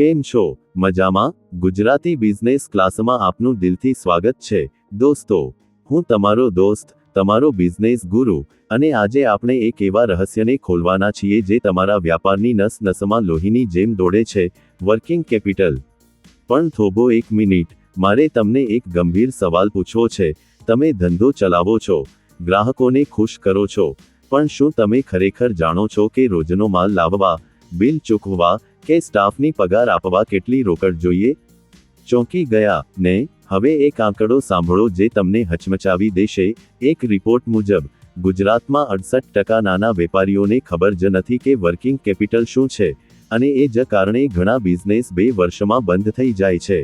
કેમ છો? મજામાં? ગુજરાતી બિઝનેસ ક્લાસમાં આપનું દિલથી સ્વાગત છે. દોસ્તો, હું તમારો દોસ્ત, તમારો બિઝનેસ ગુરુ અને આજે આપણે એક એવા રહસ્યને ખોલવાના છીએ જે તમારા વ્યાપારની નસ નસમાં લોહીની જેમ દોડે છે. Working capital. પણ થોભો એક મિનિટ, મારે તમને એક ગંભીર સવાલ પૂછવો છે. તમે ધંધો ચલાવો છો, ગ્રાહકોને ખુશ કરો છો, પણ શું તમે ખરેખર જાણો છો કે રોજનો માલ લાવવા, બિલ ચૂકવવા કે સ્ટાફની પગાર આપવા કેટલી રોકડ જોઈએ? ચોંકી ગયા. ને હવે એક આંકડો સાંભળો જે તમને હચમચાવી દેશે. એક રિપોર્ટ મુજબ, ગુજરાતમાં અડસઠ ટકા નાના વેપારીઓને ખબર જ નથી કે વર્કિંગ કેપિટલ શું છે અને એ જ કારણે ઘણા બિઝનેસ બે વર્ષમાં બંધ થઈ જાય છે.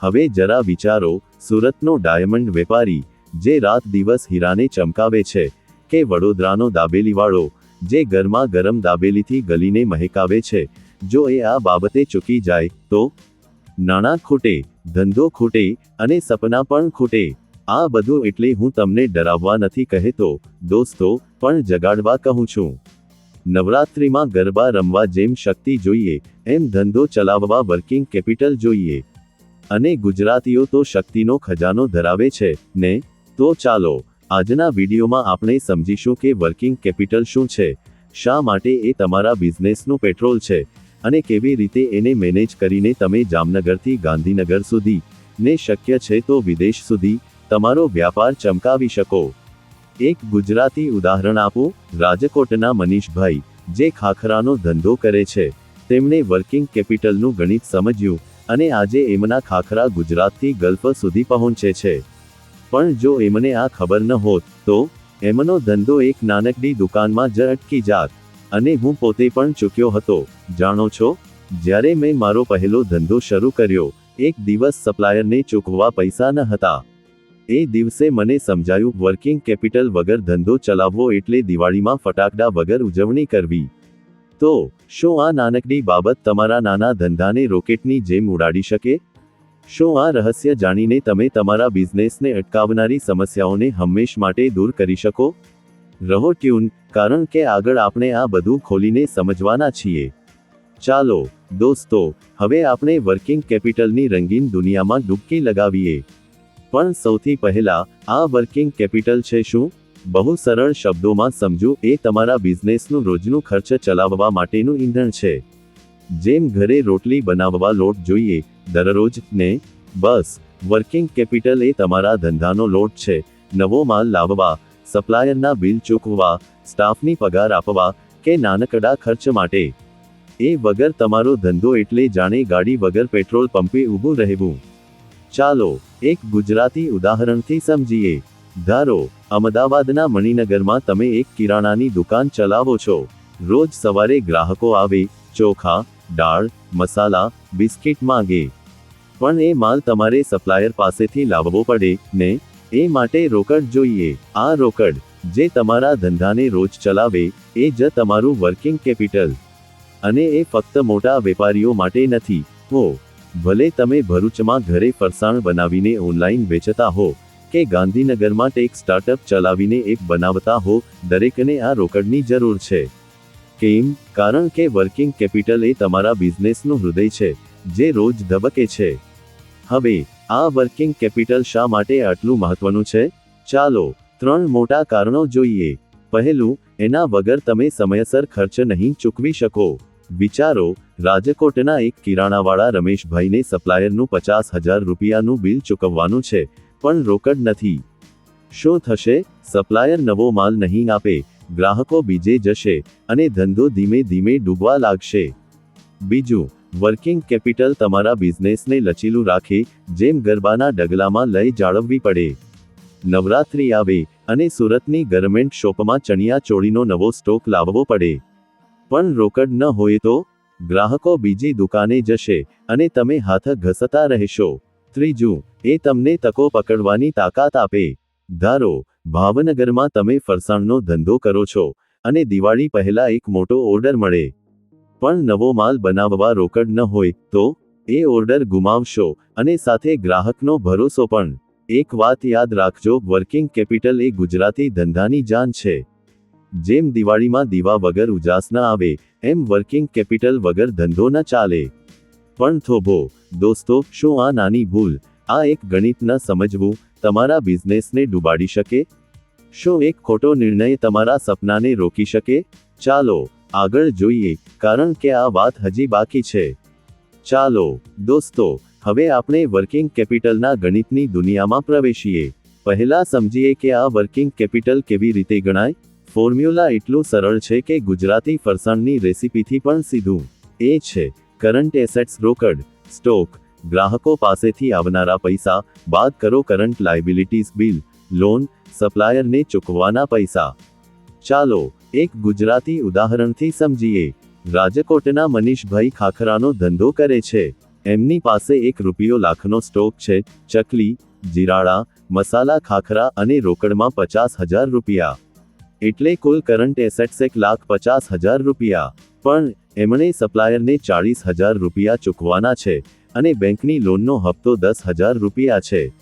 હવે જરા વિચારો, સુરતનો ડાયમંડ વેપારી, જે રાત દિવસ હીરાને ચમકાવે છે, કે વડોદરાનો દાબેલીવાળો, જે ગરમા ગરમ દાબેલીથી ગલીને મહેકાવે છે જો એ આ બાબતે ચૂકી જાય, તો? નાણાં ખૂટે, ધંધો ખૂટે અને સપના પણ ખૂટે. આ બધું એટલે હું તમને ડરાવવા નથી કહેતો, દોસ્તો, પણ જગાડવા કહું છું. નવરાત્રિમાં ગરબા રમવા જેમ શક્તિ જોઈએ, એમ ધંધો ચલાવવા વર્કિંગ કેપિટલ જોઈએ. અને ગુજરાતીઓ તો શક્તિનો ખજાનો ધરાવે છે, ને? તો ચાલો, આજના વિડીયોમાં આપણે સમજીશું કે વર્કિંગ કેપિટલ શું છે? શા માટે એ તમારા બિઝનેસનું પેટ્રોલ છે? અને કેવી રીતે એને મેનેજ કરીને તમે જામનગરથી ગાંધીનગર સુધી ને શક્ય છે તો વિદેશ સુધી તમારો વ્યાપાર ચમકાવી શકો. એક ગુજરાતી ઉદાહરણ આપો, રાજકોટના મનીષભાઈ, જે ખાખરાનો ધંધો કરે છે. તેમણે વર્કિંગ કેપિટલનું ગણિત સમજ્યું અને આજે એમના ખાખરા ગુજરાતથી ગલ્ફ સુધી પહોંચે છે. પણ જો એમને આ ખબર ન હોત તો, એમનો ધંધો એક નાનકડી દુકાનમાં જ અટકી જાત. અને હું પોતે પણ ચૂક્યો હતો. જાણો છો, જ્યારે મેં મારો પહેલો ધંધો શરૂ કર્યો, એક દિવસ સપ્લાયરને ચૂકવવા પૈસા ન હતા. એ દિવસે મને સમજાયું, વર્કિંગ કેપિટલ વગર ધંધો ચલાવવો એટલે દિવાળીમાં ફટાકડા વગર ઉજવણી કરવી. તો, શું આ નાનકડી બાબત તમારા નાના ધંધાને રોકેટની જેમ ઉડાડી શકે? શું આ રહસ્ય જાણીને તમે તમારા બિઝનેસને અટકાવનારી સમસ્યાઓને હંમેશ માટે દૂર કરી શકો? રહો ટ્યુન, કારણ કે આગળ આપણે આ બધું ખોલીને સમજવાના છીએ. ચાલો, દોસ્તો, હવે આપણે વર્કિંગ કેપિટલની રંગીન દુનિયામાં ડૂબકી લગાવીએ. પણ સૌથી પહેલા, આ વર્કિંગ કેપિટલ છે શું? બહુ સરળ શબ્દોમાં સમજુ, એ તમારા બિઝનેસનું રોજનું ખર્ચ ચલાવવા માટેનું ઈંધણ છે. જેમ ઘરે રોટલી બનાવવા લોટ જોઈએ, દરરોજ, ને? બસ, વર્કિંગ કેપિટલ એ તમારા ધંધાનો લોટ છે. નવો માલ લાવવા સપ્લાયરના બિલ ચૂકવવા, સ્ટાફની પગાર આપવા કે નાનકડા ખર્ચ માટે. એ વગર તમારો ધંધો એટલે જાણે ગાડી વગર પેટ્રોલ પંપે ઊભું રહેવું. ચાલો, એક ગુજરાતી ઉદાહરણથી સમજીએ. ધારો, અમદાવાદના મણિનગરમાં તમે એક કિરાણાની દુકાન ચલાવો છો. રોજ સવારે ગ્રાહકો આવે, ચોખા, દાળ, મસાલા, બિસ્કિટ માંગે. પણ એ માલ તમારે સપ્લાયર પાસેથી લાવવો પડે, ને? એ માટે રોકડ જોઈએ. આ રોકડ, જે તમારા ધંધાને રોજ ચલાવે, એ જ તમારું વર્કિંગ કેપિટલ. અને એ ફક્ત મોટા વેપારીઓ માટે નથી. હો, ભલે તમે ભરૂચમાં ઘરે ફરસાણ બનાવીને ઓનલાઈન વેચતા હો, કે ગાંધીનગરમાં ટેક સ્ટાર્ટઅપ ચલાવીને એક બનાવતા હો, દરેકને આ રોકડની જરૂર છે. કેમ? કારણ કે વર્કિંગ કેપિટલ એ તમારા બિઝનેસનું હૃદય છે, જે રોજ ધબકે છે. હવે આ વર્કિંગ કેપિટલ શા માટે આટલું મહત્વનું છે? ચાલો, ત્રણ મોટા કારણો જોઈએ. પહેલું, એના વગર તમે સમયસર ખર્ચ નહીં ચૂકવી શકો. વિચારો, રાજકોટના એક કિરાણાવાળા રમેશભાઈને સપ્લાયરનું પચાસ હજાર રૂપિયાનું બિલ ચૂકવવાનું છે, પણ રોકડ નથી. શું થશે? સપ્લાયર નવો માલ નહીં આપે, ગ્રાહકો બીજે જશે અને ધંધો ધીમે ધીમે ડૂબવા લાગશે. બીજું વર્કિંગ કેપિટલ તમારા બિઝનેસને લચીલું રાખે, જેમ ગરબાના ડગલામાં લઈ જાળવવી પડે. નવરાત્રી આવે અને સુરતની ગરમેન્ટ શોપમાં ચણિયા ચોળીનો નવો સ્ટોક લાવવો પડે. પણ રોકડ ન હોય તો ગ્રાહકો બીજી દુકાને જશે અને તમે હાથ ઘસતા રહેશો. ત્રીજું, એ તમને તકો પકડવાની તાકાત આપે. ધારો, ભાવનગરમાં તમે ફરસાણનો ધંધો કરો છો અને દિવાળી પહેલા એક મોટો ઓર્ડર મળે. પણ નવો માલ બનાવવા રોકડ ન હોય, તો એ ઓર્ડર ગુમાવશો અને સાથે ગ્રાહકનો ભરોસો પણ. એક વાત યાદ રાખજો, વર્કિંગ કેપિટલ એ ગુજરાતી ધંધાની જાન છે. જેમ દિવાળીમાં દીવા વગર ઉજાસ ન આવે, એમ વર્કિંગ કેપિટલ વગર ધંધો ન ચાલે. પણ થોભો, દોસ્તો, શું આ નાની ભૂલ, આ એક ગણિત ન સમજવું, તમારા બિઝનેસને ડૂબાડી શકે? શું એક ખોટો નિર્ણય તમારા સપનાને રોકી શકે? ચાલો આગળ જોઈએ, કારણ કે આ વાત હજી બાકી છે. ચાલો, દોસ્તો, હવે આપણે વર્કિંગ કેપિટલના ગણિતની દુનિયામાં પ્રવેશીએ. પહેલા સમજીએ કે આ વર્કિંગ કેપિટલ કેવી રીતે ગણાય? ફોર્મ્યુલા એટલું સરળ છે કે ગુજરાતી ફરસાણની રેસિપીથી પણ સીધું. એ છે, કરંટ એસેટ્સ રોકડ સ્ટોક, ગ્રાહકો પાસેથી આવનારા પૈસા, બાદ કરો કરંટ લાયબિલિટીઝ બિલ, લોન, સપ્લાયરને ચૂકવાના પૈસા. ચાલો, એક ગુજરાતી ઉદાહરણથી સમજીએ. રાજકોટના મનીષભાઈ ખાખરાનો ધંધો કરે છે. એમની પાસે એક રૂપિયો લાખનો સ્ટોક છે, ચકલી જીરાળા મસાલા ખાખરા અને રોકડમાં પચાસ હજાર રૂપિયા. એટલે કુલ કરંટ એસેટ્સ એક લાખ પચાસ હજાર રૂપિયા. પણ, એમણે સપ્લાયરને ચાળીસ હજાર રૂપિયા ચૂકવાના છે અને બેંકની લોનનો હપ્તો દસ હજાર રૂપિયા છે.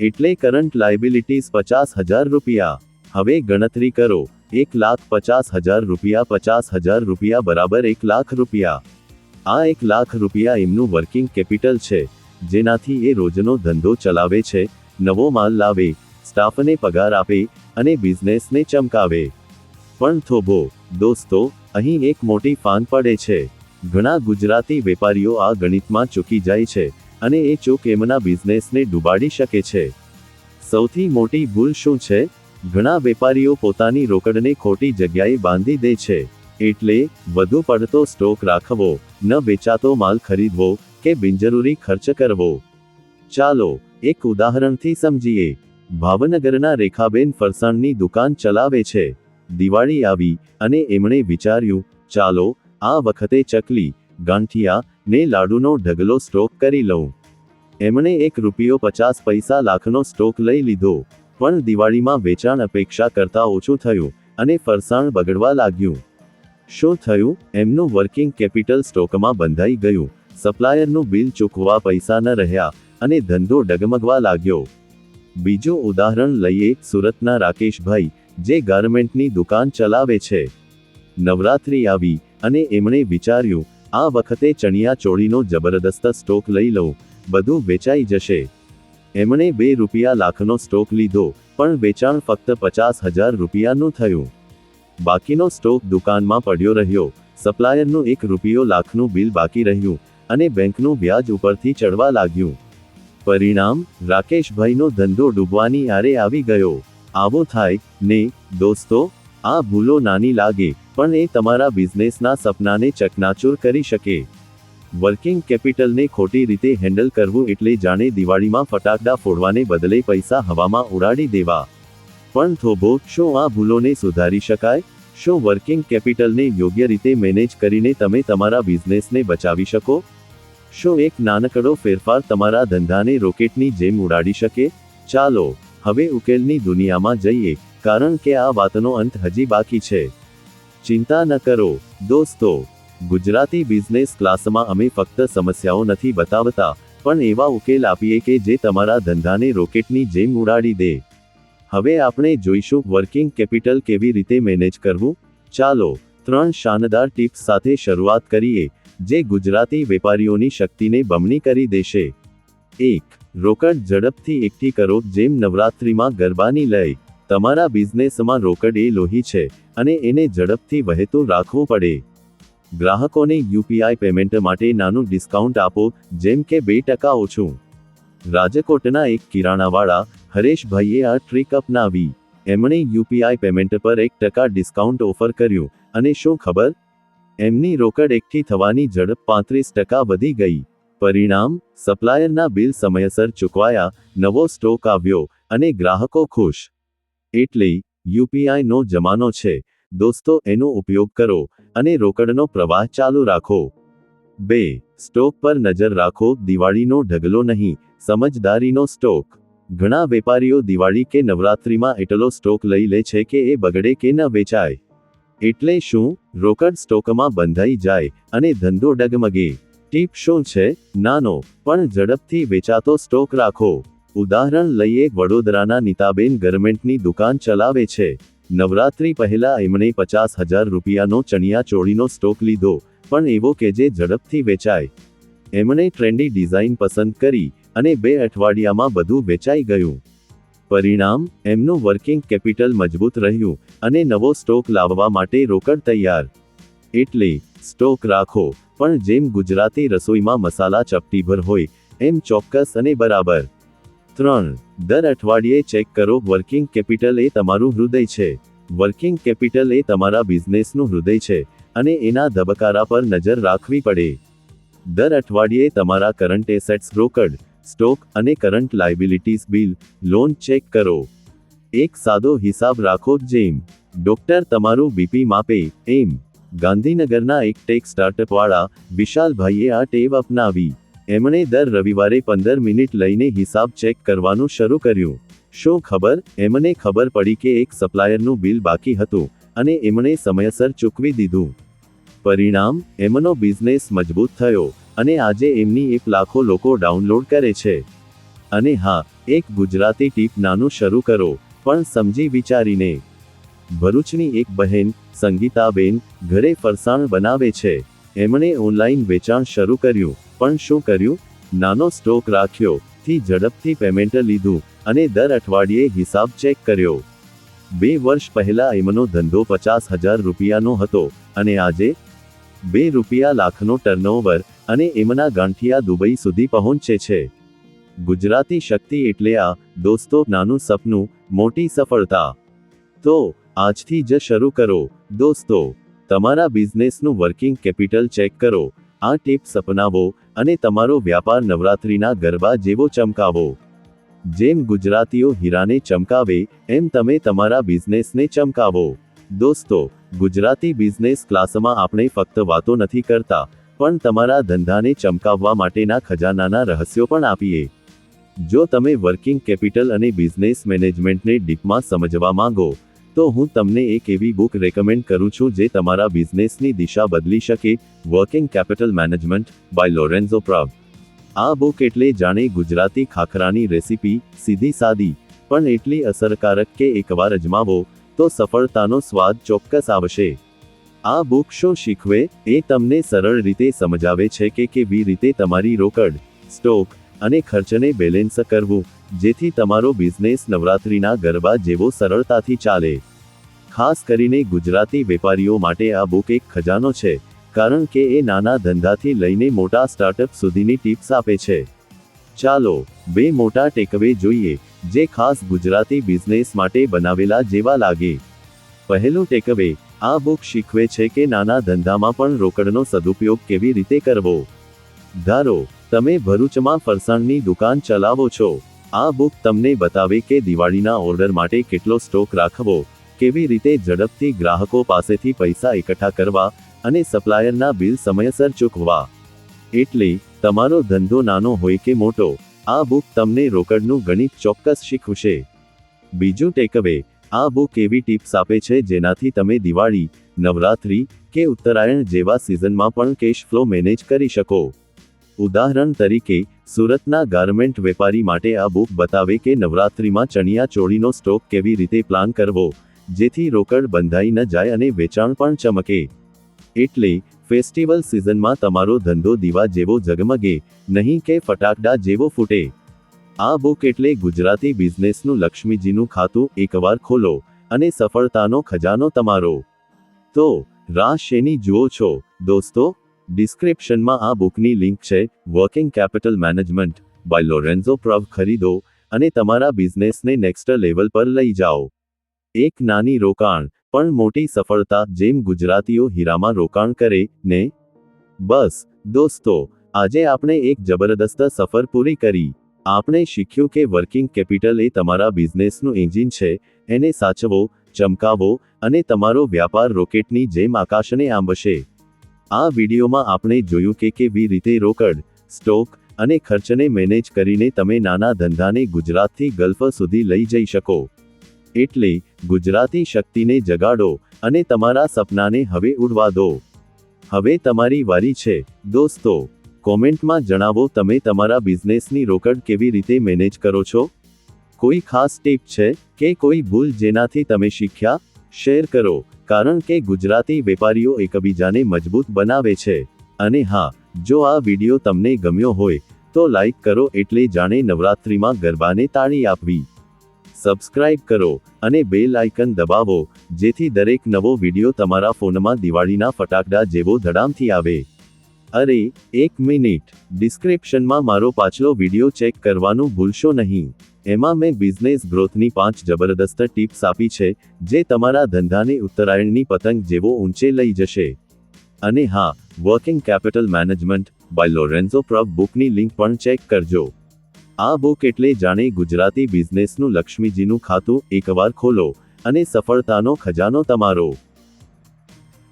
એટલે કરંટ લાયબિલિટીઝ પચાસ હજાર રૂપિયા. હવે ગણતરી કરો. એક લાખ પચાસ હજાર રૂપિયા, પચાસ હજાર રૂપિયા બરાબર એક લાખ રૂપિયા. આ એક લાખ રૂપિયા એમનું વર્કિંગ કેપિટલ છે, જેનાથી એ રોજનો ધંધો ચલાવે છે, નવો માલ લાવે, સ્ટાફને પગાર આપે અને બિઝનેસને ચમકાવે. પણ થોભો, દોસ્તો, અહીં એક મોટી ફાન પડે છે. ઘણા ગુજરાતી વેપારીઓ આ ગણિતમાં ચૂકી જાય છે અને એ ચૂક એમના બિઝનેસને ડૂબાડી શકે છે. સૌથી મોટી ભૂલ શું છે? ઘણા વેપારીઓ પોતાની રોકડને ખોટી જગ્યાએ બાંધી દે છે. એટલે, વધુ પડતો સ્ટોક રાખવો, ન વેચાતો માલ ખરીદવો, કે બિનજરૂરી ખર્ચ કરવો. ચાલો, એક ઉદાહરણથી સમજીએ. ભાવનગરના રેખાબેન ફરસાણની દુકાન ચલાવે છે. દિવાળી આવી, અને એમણે વિચાર્યું, ચાલો, આ વખતે ચકલી, ગાંઠિયા, ને લાડુનો ઢગલો સ્ટોક કરી લઉં. એમણે એક રૂપિયો પચાસ પૈસા લાખનો સ્ટોક લઈ લીધો. પણ દિવાળીમાં વેચાણ અપેક્ષા કરતા ઓછું થયું અને ફરસાણ બગડવા લાગ્યું. શું થયું? એમનું વર્કિંગ કેપિટલ સ્ટોકમાં બંધાઈ ગયું. સપ્લાયરનું બિલ ચૂકવા પૈસા ન રહ્યા અને ધંધો ડગમગવા લાગ્યો. બીજું ઉદાહરણ લઈએ સુરતના રાકેશભાઈ, જે ગાર્મેન્ટની દુકાન ચલાવે છે. નવરાત્રી આવી અને એમણે વિચાર્યું, આ વખતે ચણિયા ચોળીનો જબરદસ્ત સ્ટોક લઈ લઉં, બધું વેચાઈ જશે. એમણે બે રૂપિયા લાખનો સ્ટોક લીધો, પણ વેચાણ ફક્ત પચાસ હજાર રૂપિયાનું થયું. બાકીનો સ્ટોક દુકાનમાં પડ્યો રહ્યો, સપ્લાયરનું એક રૂપિયો લાખનું બિલ બાકી રહ્યું, અને બેંકનું વ્યાજ ઉપરથી ચડવા લાગ્યું. પરિણામ, રાકેશભાઈનો ધંધો ડૂબવાની આરે આવી ગયો. આવો થાય, ને, દોસ્તો, આ ભૂલો નાની લાગે, પણ એ તમારા બિઝનેસના સપનાને ચકનાચૂર કરી શકે. વર્કિંગ કેપિટલને ખોટી રીતે હેન્ડલ કરવું એટલે જાણે દિવાળીમાં ફટાકડા ફોડવાને બદલે પૈસા હવામાં ઉડાડી દેવા. પણ થોભો, શું આ ભૂલોને સુધારી શકાય? શું વર્કિંગ કેપિટલને યોગ્ય રીતે મેનેજ કરીને તમે તમારા બિઝનેસને બચાવી શકો? શું એક નાનકડો ફેરફાર તમારા ધંધાને રોકેટની જેમ ઉડાડી શકે? ચાલો, હવે ઉકેલની દુનિયામાં જઈએ, કારણ કે આ વાતનો અંત હજી બાકી છે. ચિંતા ન કરો, દોસ્તો. ગુજરાતી બિઝનેસ ક્લાસમાં અમે ફક્ત સમસ્યાઓ નથી બતાવતા, પણ એવા ઉકેલ આપીએ કે જે તમારા ધંધાને રોકેટની જેમ ઉડાડી દે. હવે આપણે જોઈશું વર્કિંગ કેપિટલ કેવી રીતે મેનેજ કરવું? ચાલો, ત્રણ શાનદાર ટિપ્સ સાથે શરૂઆત કરીએ, જે ગુજરાતી વેપારીઓની શક્તિને બમણી કરી દેશે. એક, રોકડ ઝડપથી એકઠી કરો, જેમ નવરાત્રિમાં ગરબાની લય. તમારા બિઝનેસમાં રોકડ એ લોહી છે, અને એને ઝડપથી વહેતું રાખવું પડે. ગ્રાહકોને યુપીઆઈ પેમેન્ટ માટે નાનું ડિસ્કાઉન્ટ આપો, જેમ કે બે ટકા ઓછું. રાજકોટના એક કિરાણાવાળા હરેશભાઈએ આ ટ્રીક અપનાવી. એમણે યુપીઆઈ પેમેન્ટ પર એક ટકા ડિસ્કાઉન્ટ ઓફર કર્યું. અને શું ખબર? એમની રોકડ એકઠી થવાની ઝડપ પાંત્રીસ ટકા વધી ગઈ. પરિણામ, સપ્લાયરના બિલ સમયસર ચૂકવાયા, નવો સ્ટોક આવ્યો અને ગ્રાહકો ખુશ. એટલે યુપીઆઈ નો જમાનો છે. દોસ્તો, એનો ઉપયોગ કરો. અને રોકડનો પ્રવાહ ચાલુ રાખો. બે, સ્ટોક પર નજર રાખો. દિવાળીનો ઢગલો નહીં, સમજદારીનો સ્ટોક. ઘણા વેપારીઓ દિવાળી કે નવરાત્રિમાં એટલો સ્ટોક લઈ લે છે કે એ બગડે કે ન વેચાય. એટલે શું? રોકડ સ્ટોકમાં બંધાઈ જાય અને ધંધો ડગમગે. ટીપ શું છે? નાનો, પણ ઝડપથી વેચાતો સ્ટોક રાખો. ઉદાહરણ લઈએ, વડોદરાના નીતાબેન ગરમેન્ટની દુકાન ચલાવે છે. નવરાત્રી પહેલા એમણે પચાસ હજાર રૂપિયાનો ચણિયા ચોળીનો સ્ટોક લીધો, પણ એવો કે જે ઝડપથી વેચાય. એમણે ટ્રેન્ડી ડિઝાઇન પસંદ કરી અને બે અઠવાડિયામાં બધું વેચાઈ ગયું. પરિણામ, એમનું વર્કિંગ કેપિટલ મજબૂત રહ્યું અને નવો સ્ટોક લાવવા માટે રોકડ તૈયાર. એટલે, સ્ટોક રાખો, પણ જેમ ગુજરાતી રસોઈમાં મસાલા ચપટીભર હોય, એમ ચોક્કસ અને બરાબર. ત્રણ. દર અઠવાડિયે ચેક કરો, વર્કિંગ કેપિટલ એ તમારું હૃદય છે. વર્કિંગ કેપિટલ એ તમારા બિઝનેસનું હૃદય છે અને એના ધબકારા પર નજર રાખવી પડે. દર અઠવાડિયે તમારા કરંટ એસેટ્સ, રોકડ, સ્ટોક અને current liabilities, bill, loan check કરો. એક સાદો હિસાબ રાખો, જેમ, ડોક્ટર, તમારું બીપી માપે. એમ, ગાંધીનગરના એક ટેક સ્ટાર્ટઅપવાળા વિશાલભાઈએ આ ટેવ અપનાવી. એમણે દર રવિવારે પંદર મિનિટ લઈને હિસાબ ચેક કરવાનું શરૂ કર્યું. શું ખબર? એમને ખબર પડી કે એક સપ્લાયરનું બિલ બાકી હતું અને એમણે સમયસર ચૂકવી દીધું. પરિણામ, એમનો બિઝનેસ મજબૂત થયો અને આજે એમની એપ લાખો લોકો ડાઉનલોડ કરે છે. અને હા, એક ગુજરાતી ટીપ નાનું શરૂ કરો, પણ સમજી વિચારીને. ભરૂચની એક બહેન, સંગીતાબેન, ઘરે ફરસાણ બનાવે છે. એમણે ઓનલાઈન વેચાણ શરૂ કર્યું. પણ શું કર્યું? નાનો સ્ટોક રાખ્યો, થી ઝડપથી પેમેન્ટ લીધું, અને દર અઠવાડિયે હિસાબ ચેક કર્યો. બે વર્ષ પહેલા એમનો ધંધો પચાસ હજાર રૂપિયાનો હતો, અને આજે બે રૂપિયા લાખનો ટર્નઓવર અને એમના ગાંઠિયા દુબઈ સુધી પહોંચે છે. ગુજરાતી શક્તિ એટલે આ, દોસ્તો, નાનું સપનું, મોટી સફળતા. તો, આજથી જ શરૂ કરો, દોસ્તો. તમારા બિઝનેસનું વર્કિંગ કેપિટલ ચેક કરો. આ ટિપ્સ અપનાવો અને તમારો વ્યાપાર નવરાત્રિના ગરબા જેવો ચમકાવો. જેમ ગુજરાતીઓ હીરાને ચમકાવે, એમ તમે તમારા બિઝનેસને ચમકાવો. દોસ્તો, ગુજરાતી બિઝનેસ ક્લાસમાં આપણે ફક્ત વાતો નથી કરતા, પણ તમારા ધંધાને ચમકાવવા માટેના ખજાનાના રહસ્યો પણ આપીએ. જો તમે વર્કિંગ કેપિટલ અને બિઝનેસ મેનેજમેન્ટને ડીપમાં સમજવા માંગો તો હું તમને એક એવી બુક રેકમેન્ડ કરું છું જે તમારા બિઝનેસની દિશા બદલી શકે working capital management by Lorenzo Preve આ બુક એટલે જાણે ગુજરાતી ખાખરાની રેસીપી સીધી સાદી, પણ એટલી અસરકારક કે એકવાર અજમાવો, તો સફળતાનો સ્વાદ ચોક્કસ આવશે. આ બુક શું શીખવે, એ તમને સરળ રીતે સમજાવે છે કે કેવી રીતે તમારી રોકડ સ્ટોક અને ખર્ચને બેલેન્સ કરવું, જેથી તમારો બિઝનેસ નવરાત્રિના ગરબા જેવો સરળતાથી ચાલે. ખાસ કરીને ગુજરાતી વેપારીઓ માટે આ બુક એક ખજાનો છે, કારણ કે એ નાના ધંધાથી લઈને મોટા સ્ટાર્ટઅપ સુધીની ટિપ્સ આપે છે. ચાલો, બે મોટા ટેકવે જોઈએ, જે ખાસ ગુજરાતી બિઝનેસ માટે બનાવેલા જેવા લાગે. પહેલું ટેકવે આ બુક શીખવે છે કે નાના ધંધામાં પણ રોકડનો સદુપયોગ કેવી રીતે કરવો. ધારો તમે ભરૂચમાં ફરસાણની દુકાન ચલાવો છો. આ બુક તમને બતાવે કે દિવાળીના ઓર્ડર માટે કેટલો સ્ટોક રાખવો, કેવી રીતે ઝડપથી ગ્રાહકો પાસેથી પૈસા એકઠા કરવા અને સપ્લાયરના બિલ સમયસર ચૂકવવા. એટલે, તમારો ધંધો નાનો હોય કે મોટો, આ બુક તમને રોકડનું ગણિત ચોક્કસ શીખવશે. બીજું ટેકઅવે આ બુક એવી ટિપ્સ આપે છે જેનાથી તમે દિવાળી, નવરાત્રી કે ઉત્તરાયણ જેવા સિઝનમાં પણ કેશ ફ્લો મેનેજ કરી શકો. ઉદાહરણ તરીકે, સુરતના ગાર્મેન્ટ વેપારી માટે આ બુક બતાવે કે નવરાત્રિમાં ચણિયા ચોળીનો સ્ટોક કેવી રીતે પ્લાન કરવો, જેથી રોકડ બંધાઈ ન જાય અને વેચાણ પણ ચમકે. એટલે, ફેસ્ટિવલ સિઝનમાં તમારો ધંધો દીવા જેવો ઝગમગે, નહીં કે ફટાકડા જેવો ફૂટે. આ બુક એટલે ગુજરાતી બિઝનેસનું લક્ષ્મીજીનું ખાતું એકવાર ખોલો, અને સફળતાનો ખજાનો તમારો. તો રાહ શેની જુઓ છો, દોસ્તો ડિસ્ક્રિપ્શનમાં આ બુકની લિંક છે, working capital management by Lorenzo Preve ખરીદો, અને તમારા બિઝનેસને નેક્સ્ટ લેવલ પર લઈ જાઓ. એક નાની રોકાણ, પણ મોટી સફળતા, જેમ ગુજરાતીઓ હીરામાં રોકાણ કરે, ને? બસ, દોસ્તો, આજે આપણે એક જબરદસ્ત સફર પૂરી કરી. આપણે શીખ્યું કે વર્કિંગ કેપિટલ એ તમારા બિઝનેસનું એન્જિન છે, એને સાચવો, ચમકાવો, અને તમારો વ્યાપાર રોકેટની જેમ આકાશને આંબશે. આ વિડીયોમાં આપણે જોયું કે કેવી રીતે રોકડ, સ્ટોક અને ખર્ચને મેનેજ કરીને તમે નાના ધંધાને ગુજરાતથી ગલ્ફ સુધી લઈ જઈ શકો. એટલે, ગુજરાતી શક્તિને જગાડો અને તમારા સપનાને હવે ઉડવા દો. હવે તમારી વારી છે. દોસ્તો, કોમેન્ટમાં જણાવો તમે તમારા બિઝનેસની રોકડ કેવી રીતે મેનેજ કરો છો? કોઈ ખાસ ટીપ છે કે કોઈ ભૂલ જેનાથી તમે શીખ્યા? શેર કરો, કારણ કે ગુજરાતી વેપારીઓ એકબીજાને મજબૂત બનાવે છે. અને હા, જો આ વિડિયો તમને ગમ્યો હોય, તો લાઈક કરો એટલે જાણે નવરાત્રિમાં ગરબાને તાળી આપવી. સબસ્ક્રાઇબ કરો અને બેલ આઇકન દબાવો, જેથી દરેક નવો વિડિયો તમારા ફોનમાં દિવાળીના ફટાકડા જેવો ધડામથી આવે. અરે, એક મિનિટ. ડિસ્ક્રિપ્શનમાં મારો પાછલો વિડિયો ચેક કરવાનું ભૂલશો નહીં. એમાં મેં બિઝનેસ ગ્રોથની પાંચ જબરદસ્ત ટિપ્સ આપી છે, જે તમારા ધંધાને ઉત્તરાયણની પતંગ જેવો ઊંચે લઈ જશે. અને હા, working capital management by Lorenzo પ્રવ બુકની લિંક પણ ચેક કરજો. આ બુક એટલે જાણે ગુજરાતી બિઝનેસનું લક્ષ્મીજીનું ખાતું એકવાર ખોલો, અને સફળતાનો ખજાનો તમારો.